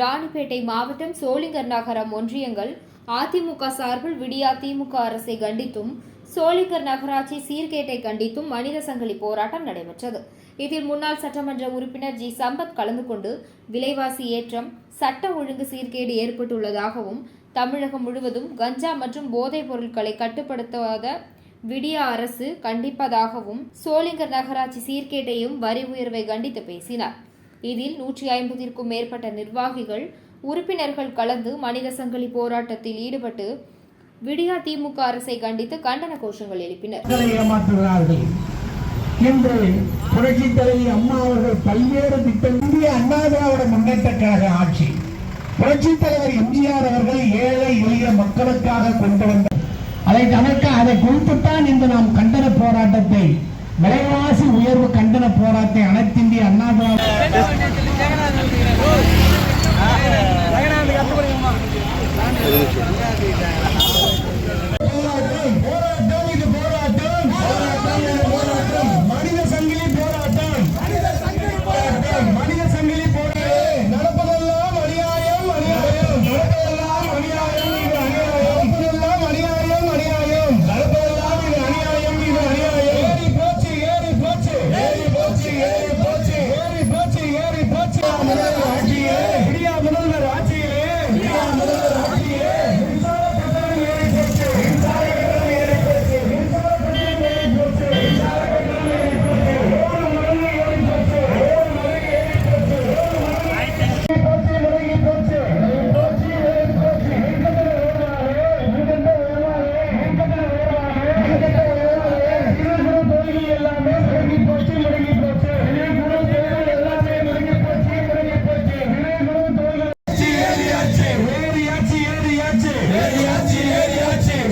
ராணிப்பேட்டை மாவட்டம் சோளிங்கர் நகரம் ஒன்றியங்கள் அதிமுக சார்பில் விடியா திமுக அரசை கண்டித்தும் சோளிங்கர் நகராட்சி சீர்கேட்டை கண்டித்தும் மனித சங்கிலி போராட்டம் நடைபெற்றது. இதில் முன்னாள் சட்டமன்ற உறுப்பினர் ஜி. சம்பத் கலந்து கொண்டு விலைவாசி ஏற்றம் சட்ட ஒழுங்கு சீர்கேடு ஏற்பட்டுள்ளதாகவும் தமிழகம் முழுவதும் கஞ்சா மற்றும் போதைப் பொருட்களை கட்டுப்படுத்தாத விடியா அரசு கண்டிப்பதாகவும் சோளிங்கர் நகராட்சி சீர்கேட்டையும் வரி உயர்வை கண்டித்து பேசினார். இதில் நூற்றி ஐம்பதிற்கும் மேற்பட்ட நிர்வாகிகள் உறுப்பினர்கள் கலந்து மனித சங்கிலி போராட்டத்தில் ஈடுபட்டு விடியா திமுக அரசை கண்டித்து கண்டன கோஷங்கள் எழுப்பினர். ஏமாற்றுகிறார்கள். இன்று புரட்சி தலைவி அம்மா அவர்கள் பல்வேறு திட்டம் இந்திய அண்ணா திராவிட முன்னேற்ற கழக ஆட்சி. புரட்சி தலைவர் எம்ஜிஆர் அவர்கள் ஏழை எளிய மக்களுக்காக கொண்டு வந்த அதை தவிர்க்க அதை குறித்துத்தான் இன்று நாம் கண்டன போராட்டத்தை விலைவாசி உயர்வு கண்டன போராட்டத்தை அனைத்திந்திய அண்ணா திராவிட முதல்வர் Adiante, adiante.